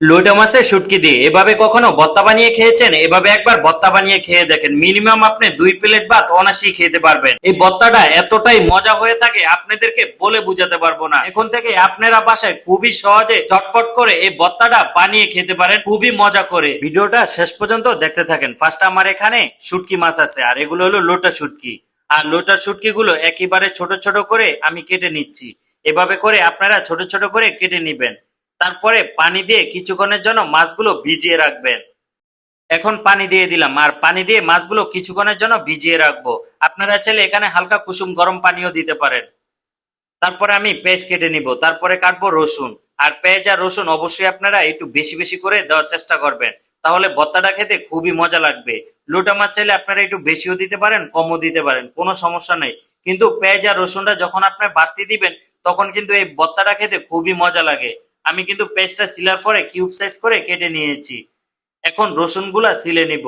লোটা মাছের শুটকি দিয়ে। এভাবে কখনো ভত্তা বানিয়ে খেয়েছেন? এভাবে একবার ভত্তা বানিয়ে খেয়ে দেখেন। মিনিমাম আপনি দুই প্লেট ভাত অনাসি খেতে পারবেন। এই ভত্তাটা এতটাই মজা হয়ে থাকে, আপনাদেরকে বলে বুঝাতে পারব না। এখন থেকে আপনারা বাসায় খুবই সহজে চটপট করে এই ভত্তাটা বানিয়ে খেতে পারেন। খুবই মজা করে। ভিডিওটা শেষ পর্যন্ত দেখতে থাকেন। ফার্স্ট আমার এখানে শুটকি মাছ আছে, আর এগুলো হলো লোটা শুটকি। আর লোটা শুটকি গুলো একেবারে ছোট ছোট করে আমি কেটে নিচ্ছি। এভাবে করে আপনারা ছোট ছোট করে কেটে নিবেন। তারপরে পানি দিয়ে কিছুক্ষণের জন্য মাছগুলো ভিজিয়ে রাখবেন। এখন পানি দিয়ে দিলাম। আর পানি দিয়ে মাছগুলো কিছুক্ষণের জন্য ভিজিয়ে রাখব। আপনারা চাইলে এখানে হালকা কুসুম গরম পানিও দিতে পারেন। তারপরে আমি পেঁয়াজ কেটে নিব। তারপরে কাটবো রসুন। আর পেঁয়াজ আর রসুন অবশ্যই আপনারা একটু বেশি বেশি করে দেওয়ার চেষ্টা করবেন। তাহলে ভর্তাটা খেতে খুবই মজা লাগবে। লোটা মাছ চাইলে আপনারা একটু বেশিও দিতে পারেন, কমও দিতে পারেন, কোনো সমস্যা নেই। কিন্তু পেঁয়াজ আর রসুনটা যখন আপনি বাড়তি দিবেন, তখন কিন্তু এই ভর্তাটা খেতে খুবই মজা লাগে। আমি কিন্তু পেস্টটা সিলার পরে কিউব সাইজ করে কেটে নিয়েছি। এখন রসুনগুলা সিলে নিব।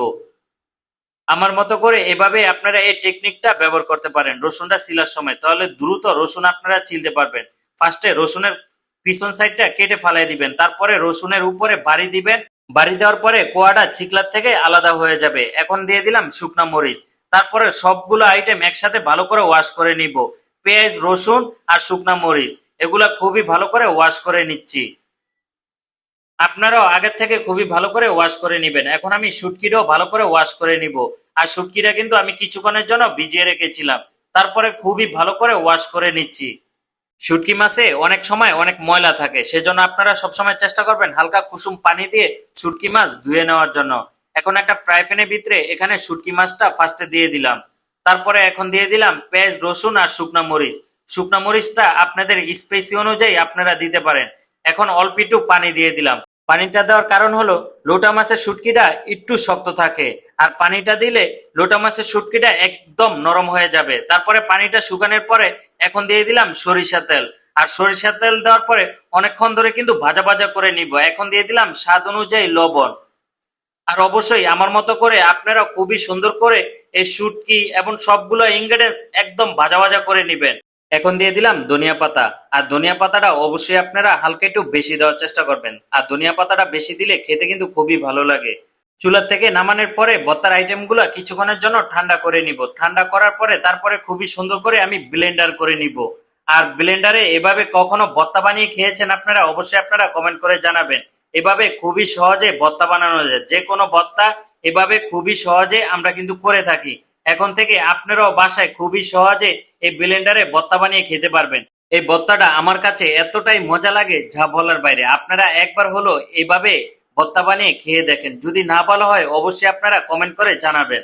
আমার মতো করে এভাবে আপনারা এই টেকনিকটা ব্যবহার করতে পারেন, রসুনটা সিলার সময়। তাহলে দ্রুত রসুন আপনারা চিলতে পারবেন। ফার্স্টে রসুনের পিছন সাইডটা কেটে ফালাই দিবেন। তারপরে রসুনের উপরে বাড়ি দিবেন। বাড়ি দেওয়ার পরে কোয়াটা চিকলার থেকে আলাদা হয়ে যাবে। এখন দিয়ে দিলাম শুকনো মরিচ। তারপরে সবগুলো আইটেম একসাথে ভালো করে ওয়াশ করে নিব। পেঁয়াজ, রসুন আর শুকনা মরিচ। এগুলা খুবই ভালো করে ওয়াশ করে নিচ্ছি। আপনারাও আগের থেকে খুবই ভালো করে ওয়াশ করে নেবেন। এখন আমি শুটকিটাও ভালো করে ওয়াশ করে নিব। আর শুটকিটা কিন্তু আমি কিছুক্ষণের জন্য ভিজিয়ে রেখেছিলাম। তারপরে খুবই ভালো করে ওয়াশ করে নিচ্ছি। শুটকি মাছে অনেক সময় অনেক ময়লা থাকে। সেজন্য আপনারা সবসময় চেষ্টা করবেন হালকা কুসুম পানি দিয়ে শুটকি মাছ ধুয়ে নেওয়ার জন্য। এখন একটা ফ্রাই প্যানের ভিতরে এখানে শুটকি মাছটা ফার্স্টে দিয়ে দিলাম। তারপরে এখন দিয়ে দিলাম পেঁয়াজ, রসুন আর শুকনা মরিচ। শুকনা মরিচটা আপনাদের স্পেসি অনুযায়ী আপনারা দিতে পারেন। এখন অল্প একটু পানি দিয়ে দিলাম। পানিটা দেওয়ার কারণ হলো, লোটা মাছের শুটকিটা একটু শক্ত থাকে। আর পানিটা দিলে লোটা মাছের শুটকিটা একদম নরম হয়ে যাবে। তারপরে পানিটা শুকানোর পরে এখন দিয়ে দিলাম সরিষা তেল। আর সরিষা তেল দেওয়ার পরে অনেকক্ষণ ধরে কিন্তু ভাজা ভাজা করে নিব। এখন দিয়ে দিলাম স্বাদ অনুযায়ী লবণ। আর অবশ্যই আমার মতো করে আপনারা খুবই সুন্দর করে এই শুটকি এবং সবগুলো ইনগ্রেডিয়েন্টস একদম ভাজা ভাজা করে নেবেন। এখন দিয়ে দিলাম ধনিয়া পাতা। আর ধনিয়া পাতাটা অবশ্যই আপনারা হালকা একটু বেশি দেওয়ার চেষ্টা করবেন। আর ধনিয়া পাতাটা বেশি দিলে খেতে কিন্তু খুবই ভালো লাগে। চুলার থেকে নামানোর পরে ভর্তার আইটেমগুলো কিছুক্ষণের জন্য ঠান্ডা করে নিব। ঠান্ডা করার পরে তারপরে খুবই সুন্দর করে আমি ব্লেন্ডার করে নিব। আর ব্লেন্ডারে এভাবে কখনো ভর্তা বানিয়ে খেয়েছেন আপনারা অবশ্যই আপনারা কমেন্ট করে জানাবেন। এভাবে খুবই সহজে ভর্তা বানানো যায়। যে কোনো ভর্তা এভাবে খুবই সহজে আমরা কিন্তু করে থাকি। এখন থেকে আপনারাও বাসায় খুবই সহজে এই ব্লেন্ডারে ভর্তা বানিয়ে খেতে পারবেন। এই ভর্তাটা আমার কাছে এতটাই মজা লাগে যা বলার বাইরে। আপনারা একবার হলো এইভাবে ভর্তা বানিয়ে খেয়ে দেখেন। যদি না ভালো হয়, অবশ্যই আপনারা কমেন্ট করে জানাবেন।